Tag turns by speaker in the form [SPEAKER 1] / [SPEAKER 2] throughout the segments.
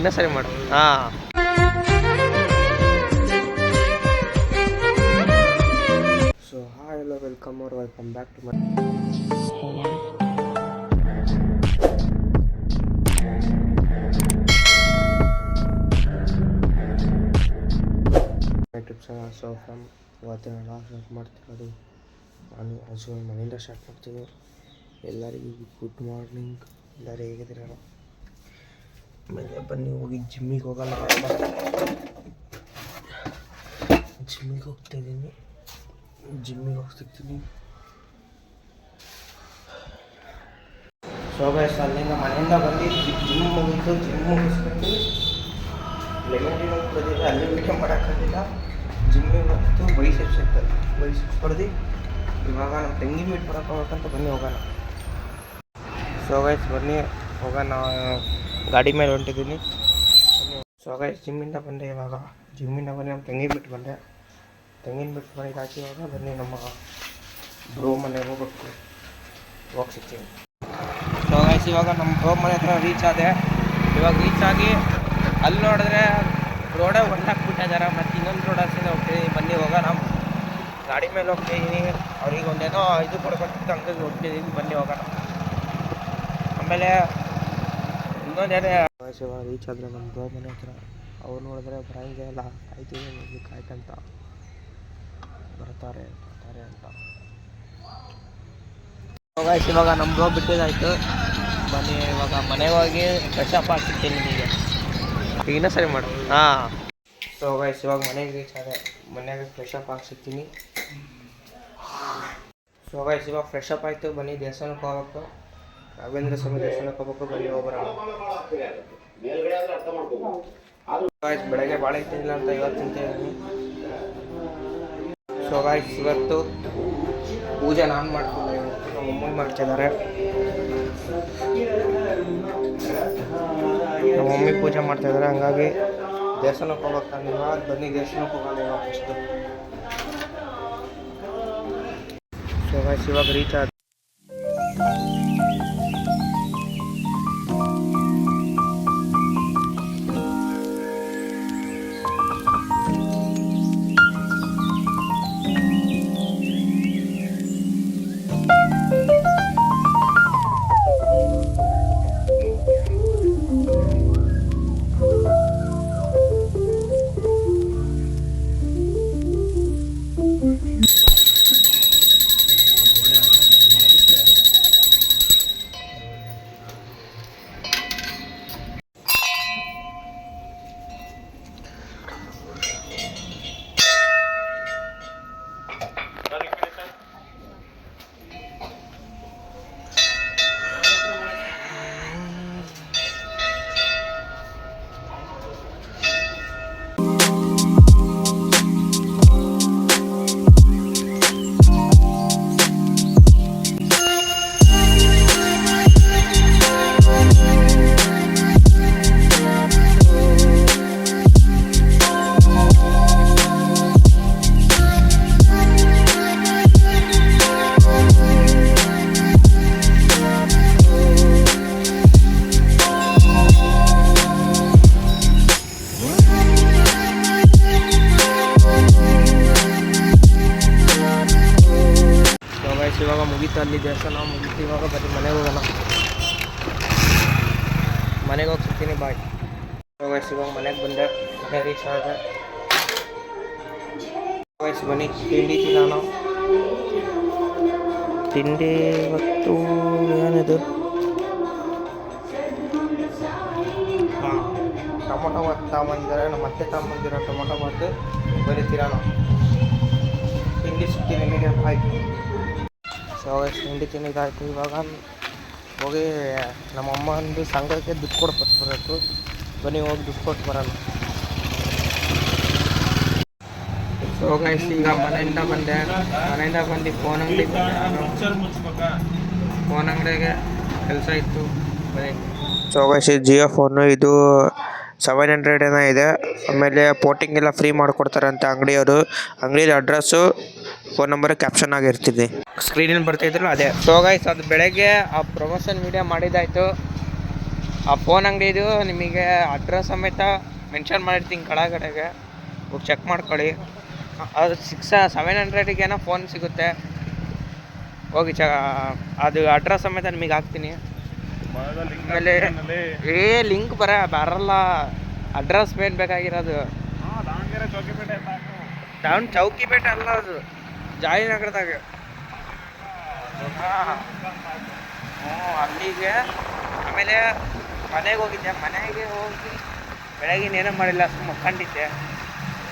[SPEAKER 1] ಇನ್ನೂ ಸರಿ ಮಾಡು. ಹಾಂ.
[SPEAKER 2] ಸೊ ಹಾಯ್ ಎಲ್ಲೋ ವೆಲ್ಕಮ್ ಅವ್ರ welcome back to my YouTube channel so from ಇವತ್ತಿನ ಎಲ್ಲ ಸ್ಟಾರ್ಟ್ ಮಾಡ್ತಿರೋದು ನಾನು ಅಜು ಮನೆಯಿಂದ ಸ್ಟಾರ್ಟ್ ಮಾಡ್ತೀನಿ. ಎಲ್ಲರಿಗೂ ಗುಡ್ ಮಾರ್ನಿಂಗ್ ಎಲ್ಲರೂ ಹೇಗಿದ್ದೀರ? ಆಮೇಲೆ ಬನ್ನಿ, ಹೋಗಿ ಜಿಮ್ಮಿಗೆ ಹೋಗಲ್ಲ ಜಿಮ್ಮಿಗೆ ಹೋಗ್ತಾ ಇದ್ದೀನಿ. ಜಿಮ್ಮಿಗೆ ಹೋಗ್ತಿರ್ತೀನಿ. ಸೊ ಗೈಸ್ ಅಲ್ಲಿಂದ ಮನೆಯಿಂದ ಬಂದು ಜಿಮ್ ಮುಗಿತು ಜಿಮ್ ಮುಗಿಸ್ಬಿಟ್ಟು ಲೆಮನ್ ಹೋಗ್ತದಿಲ್ಲ ಅಲ್ಲಿ ವೀಡಿಯೋ ಮಾಡೋಕ್ಕಾಗಿಲ್ಲ ಜಿಮ್ಮಿಗೆ ಹೋಗ್ತು ಬೈಸೆಪ್ಸ್ ಇರ್ತದೆ ಬೈಸೆಪ್ಸ್ ಹೊಡೆದು ಇವಾಗ ನಮ್ಮ ತಂಗಿ ಮೀಟ್ ಮಾಡೋಕ್ಕೆ ಹೋಗ್ಬೇಕಂತ ಬನ್ನಿ, ಹೋಗೋಣ. ಸೊ ಬನ್ನಿ, ಹೋಗೋಣ. ಗಾಡಿ ಮೇಲೆ ಹೊಂಟಿದ್ದೀನಿ. ಸೊ ಗೈಸ್ ಜಿಮ್ಮಿಂದ ಬಂದೆ ಇವಾಗ. ಜಿಮ್ಮಿಂದ ಬಂದು, ನಮ್ಮ ತೆಂಗಿನ ಬಿಟ್ಟು ಬಂದೆ. ತೆಂಗಿನ ಬಿಟ್ಟು ಮನೆಗೆ ಹಾಕಿ ಇವಾಗ ಬನ್ನಿ ನಮ್ಮ ಬ್ರೋ ಮನೆಗೆ ಹೋಗ್ಬೇಕು. ಹೋಗಿ ಸಿಗ್ತೀನಿ. ಸೊ ಇವಾಗ ನಮ್ಮ ಬ್ರೋ ಮನೆ ಹತ್ರ ರೀಚ್ ಆದೆ. ಇವಾಗ ರೀಚ್ ಆಗಿ ಅಲ್ಲಿ ನೋಡಿದ್ರೆ ರೋಡೇ ಹೊಂಟಾಕ್ಬಿಟ್ಟಿದ್ದಾರೆ ಮತ್ತು ಇನ್ನೊಂದು ರೋಡ್ ಹಾಕಿ ಹೋಗ್ತೀನಿ. ಬನ್ನಿ ಹೋಗೋಣ ಗಾಡಿ ಮೇಲೆ ಹೋಗ್ತಿದ್ದೀನಿ ಅವ್ರಿಗೆ ಒಂದೇನೋ ಇದು ಕೊಡ್ಬೇಕಿತ್ತು ಹಂಗಾಗಿ ಹೋಗ್ತಿದ್ದೀನಿ ಬನ್ನಿ ಹೋಗೋಣ ಆಮೇಲೆ ಇವಾಗ ರೀಚ್ ಆದರೆ ನಮ್ಮ ಬ್ರೋ ಮನೆ ಹತ್ರ ಅವ್ರು ನೋಡಿದ್ರೆ ಬರಂಗೆ ಇಲ್ಲ ಕಾಯ್ತೀವಿ ಇಲ್ಲಿ ಕಾಯ್ಕಂತ ಬರ್ತಾರೆ ಬರ್ತಾರೆ ಅಂತ ಇವಾಗ ಇವಾಗ ನಮ್ಮ ಬ್ರೋ ಬಿಟ್ಟಿದ್ದಾಯ್ತು ಬನ್ನಿ ಇವಾಗ ಮನೆಗೆ ಹೋಗಿ ಫ್ರೆಶ್ ಅಪ್ ನಿಮಗೆ
[SPEAKER 1] ಈಗಿನ ಸರಿ ಮಾಡು ಹಾಂ
[SPEAKER 2] ಸೊ ಗೈಸ್ ಇವಾಗ ಮನೆಗೆ ರೀಚ್ ಆದರೆ ಮನೆಗೆ ಫ್ರೆಶ್ ಅಪ್ ಆಗಿ ಸಿಗ್ತೀನಿ ಸೊ ಗೈಸ್ ಇವಾಗ ಫ್ರೆಶ್ ಅಪ್ ಆಯಿತು. ಬನ್ನಿ ದೇವಸ್ಥಾನಕ್ಕೆ ಹೋಗ್ಬೇಕು. ರಾಘವೇಂದ್ರ ಸ್ವಾಮಿ ದೇವಸ್ಥಾನಕ್ಕೆ ಹೋಗ್ಬೇಕು ಬನ್ನಿ, ಹೋಗ್ಬರೋಣ. ಗಾಯ್ಸ್ ಬೆಳಗ್ಗೆ ಭಾಳ ತಿನ್ನಿಲ್ಲ ಅಂತ ಇವತ್ತು ತಿಂತಿದ್ದೀನಿ ಸೊ ಗಾಯ್ಸ್ ಇವತ್ತು ಪೂಜೆ ನಾನು ಮಾಡ್ತೀನಿ. ನಮ್ಮ ಮಮ್ಮಿ ಮಾಡ್ತಿದ್ದಾರೆ. ನಮ್ಮ ಮಮ್ಮಿ ಪೂಜೆ ಮಾಡ್ತಾ ಇದ್ದಾರೆ. ಹಂಗಾಗಿ ದೇವಸ್ಥಾನಕ್ಕೆ ಹೋಗ್ಬೇಕು ಇವಾಗ ಬನ್ನಿ ದೇವಸ್ಥಾನಕ್ಕೆ ಹೋಗೋಣ ಇವಾಗ ಫಸ್ಟು ಸೊ ಗಾಯ್ಸ್ ಇವಾಗ ರೀಚ್ ಆದ ಅಲ್ಲಿ ದೇವಸ್ಥಾನ ಮುಗೀತು ಇವಾಗ ಬರೀ ಮನೆಗೆ ಹೋಗೋಣ. ಮನೆಗೆ ಹೋಗಿ ಸಿಗ್ತೀನಿ ಬಾಯ್ ವಯಸ್ಸು ಇವಾಗ ಮನೆಗೆ ಬಂದೆ. ಮನೆ ರೀಚ್ ಆದೆ ವಯಸ್ಸು ಬನ್ನಿ. ತಿಂಡಿ ತಿನ್ನೋಣ. ತಿಂಡಿ ಇವತ್ತು ಏನಿದು? ಟೊಮೊಟೊ ಬಾತ್ ತಗೊಂಬಂದಿದ್ದಾರೆ ನಮ್ಮ ಅತ್ತೆ ತಗೊಂಬಂದಿರೋ ಟೊಮೊಟೊ ಬಾತ್ ಬರೀ ತಿನ್ನೋಣ. ತಿಂಡಿ ಸಿಗ್ತೀನಿ ನಿಮಗೆ ಬಾಯ್ ಸೊ ತಿಂಡಿ ಇದಾಯಿತು ಇವಾಗ ಹೋಗಿ ನಮ್ಮ ಅಮ್ಮಂದು ಸಂಘಕ್ಕೆ ದುಡ್ಡು ಕೊಟ್ಟು ಬರಬೇಕು ಬನ್ನಿ, ಹೋಗಿ ದುಡ್ಡು ಕೊಟ್ಟು ಬರೋಣ. ಸೊ ಗೈಸ್ ಈಗ ಮನೆಯಿಂದ ಬಂದೆ. ಮನೆಯಿಂದ ಬಂದು ಫೋನ್ ಅಂಗಡಿ ಫೋನ್ ಅಂಗಡಿಗೆ ಕೆಲಸ ಇತ್ತು. ಸೊ ಗೈಸ್ ಜಿಯೋ ಫೋನು ಇದು ಸೆವೆನ್ ಹಂಡ್ರೆಡ್ ಏನೋ ಇದೆ. ಆಮೇಲೆ ಪೋಟಿಂಗ್ ಎಲ್ಲ ಫ್ರೀ ಮಾಡಿಕೊಡ್ತಾರಂತೆ ಅಂಗಡಿಯವರು. ಅಂಗಡಿಲಿ ಅಡ್ರೆಸ್ಸು ಫೋನ್ ನಂಬರ್ ಕ್ಯಾಪ್ಷನ್ ಆಗಿರ್ತೀನಿ ಸ್ಕ್ರೀನಲ್ಲಿ ಬರ್ತಾ ಇದ್ರಲ್ಲ ಅದೇ. ಸೊ ಗೈಸ್ ಅದು ಬೆಳಗ್ಗೆ ಆ ಪ್ರಮೋಷನ್ ವಿಡಿಯೋ ಮಾಡಿದ್ದಾಯಿತು. ಆ ಫೋನ್ ಅಂಗಡಿದು ನಿಮಗೆ ಅಡ್ರೆಸ್ ಸಮೇತ ಮೆನ್ಷನ್ ಮಾಡಿರ್ತೀನಿ ಕೆಳಗಡೆಗೆ. ಹೋಗಿ ಚೆಕ್ ಮಾಡ್ಕೊಳ್ಳಿ. ಅದು ಸಿಕ್ಸ ಸೆವೆನ್ ಹಂಡ್ರೆಡಿಗೇನೋ ಫೋನ್ ಸಿಗುತ್ತೆ. ಹೋಗಿ ಚ ಅದು ಅಡ್ರೆಸ್ ಸಮೇತ ನಿಮಗೆ ಹಾಕ್ತೀನಿ. ಆಮೇಲೆ ಏ ಲಿಂಕ್ ಬರ ಬರಲ್ಲ. ಅಡ್ರೆಸ್ ಮೇನ್ ಬೇಕಾಗಿರೋದು. ಡೌನ್ ಚೌಕಿಪೇಟೆ ಅಲ್ಲ ಅದು. ಜಾಯಿನಗರದಾಗ ಹ್ಞೂ ಅಲ್ಲಿಗೆ ಆಮೇಲೆ ಮನೆಗೆ ಹೋಗಿದ್ದೆ. ಮನೆಗೆ ಹೋಗಿ ಬೆಳಗಿನ ಏನೂ ಮಾಡಿಲ್ಲ ಸುಮ್ಮ ಕಂಡಿದ್ದೆ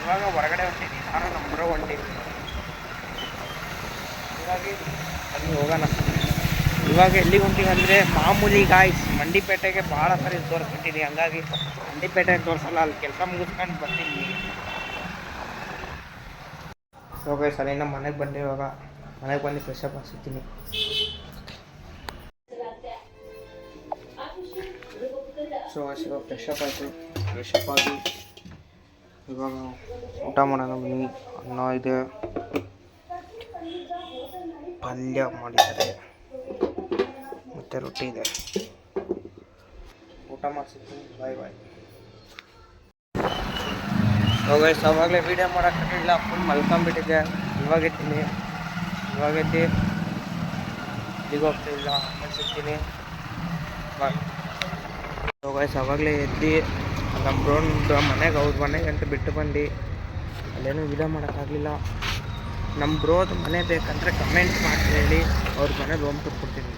[SPEAKER 2] ಇವಾಗ ಹೊರಗಡೆ ಹೊಂಟಿದ್ದೀನಿ. ನಾನು ನಮ್ಮ ಹೊಂಟಿದ್ದೀನಿ. ಹೀಗಾಗಿ ಅಲ್ಲಿ ಹೋಗೋಣ. ಇವಾಗ ಎಲ್ಲಿಗೆ ಹೊಂಟೀವಿ ಅಂದರೆ ಮಾಮೂಲಿ ಗಾಯ್ಸ್ ಮಂಡಿಪೇಟೆಗೆ ಭಾಳ ಸರಿ ತೋರಿಸ್ಬಿಟ್ಟಿದ್ದೀನಿ ಹಂಗಾಗಿ ಮಂಡಿಪೇಟೆಗೆ ತೋರಿಸಲ್ಲ, ಅಲ್ಲಿ ಕೆಲಸ ಮುಗಿಸ್ಕೊಂಡು ಬರ್ತೀನಿ. ಸೊ ಗೈಸ್ ಅಲ್ಲಿಂದ ಮನೆಗೆ ಬಂದೆ ಇವಾಗ. ಮನೆಗೆ ಬಂದು ಫ್ರೆಶ್ ಅಪ್ ಸಿಗ್ತೀನಿ ಸೊ ಇವಾಗ ಫ್ರೆಶ್ ಅಪ್ ಆಯಿತು. ಫ್ರೆಶ್ ಅಪ್ ಆಗಿ ಇವಾಗ ಊಟ ಮಾಡೋಣ ಬನ್ನಿ. ಅನ್ನ ಇದೆ. ಪಲ್ಯ ಮಾಡಿದ್ದಾರೆ. ಮತ್ತು ರೊಟ್ಟಿ ಇದೆ. ಊಟ ಮಾಡಿಸಿದ್ದೀನಿ ಬಾಯ್ ಬಾಯ್ ಗೈಸ್ ಅವಾಗಲೇ ವೀಡಿಯೋ ಮಾಡೋಕ್ಕಾಗಲಿಲ್ಲ ಫುಲ್ ಮಲ್ಕೊಂಬಿಟ್ಟಿದ್ದೆ ಇವಾಗೆತ್ತೀನಿ ಇವಾಗೈತಿ ಈಗ ಹೋಗ್ತಿಲ್ಲ ಸಿಗ್ತೀನಿ. ಗೈಸ್ ಅವಾಗಲೇ ಎದ್ದು ನಮ್ಮ ಬ್ರೋನ್ದು ಮನೆಗೆ, ಅವ್ರ ಮನೆಗೆ ಅಂತ ಬಿಟ್ಟು ಬಂದು ಅಲ್ಲೇನೂ ವೀಡಿಯೋ ಮಾಡೋಕ್ಕಾಗಲಿಲ್ಲ ನಮ್ಮ ಬ್ರೋದು ಮನೆ ಬೇಕಂದರೆ ಕಮೆಂಟ್ ಮಾಡಿ ಹೇಳಿ, ಅವ್ರ ಮನೆ ರೂಮ್ ಕೊಟ್ಬಿಡ್ತೀನಿ.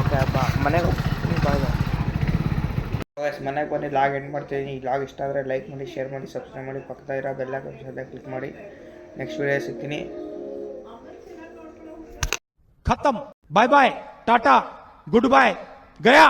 [SPEAKER 2] ಓಕೆ ಬಾ ಮನೆಗೆ ಹೋಗ್ತೀನಿ ಬಾಯ್ ಬಾಯ್ ಗಾಯ್ಸ್ ಮನೆಗೆ ಬಂದು ಲಾಗ್ ಎಂಡ್ ಮಾಡ್ತೀನಿ. ಈ ಲಾಗ್ ಇಷ್ಟ ಆದ್ರೆ ಲೈಕ್ ಮಾಡಿ ಶೇರ್ ಮಾಡಿ ಸಬ್ಸ್ಕ್ರೈಬ್ ಮಾಡಿ ಪಕ್ಕದ ಇರೋ ಬೆಲ್ಲ ಕಮಿಷನ್ ಕ್ಲಿಕ್ ಮಾಡಿ. ನೆಕ್ಸ್ಟ್ ವಿಡಿಯೋ ಸಿಗ್ತೀನಿ.
[SPEAKER 3] ಖತಮ್. Bye bye tata good bye Gaya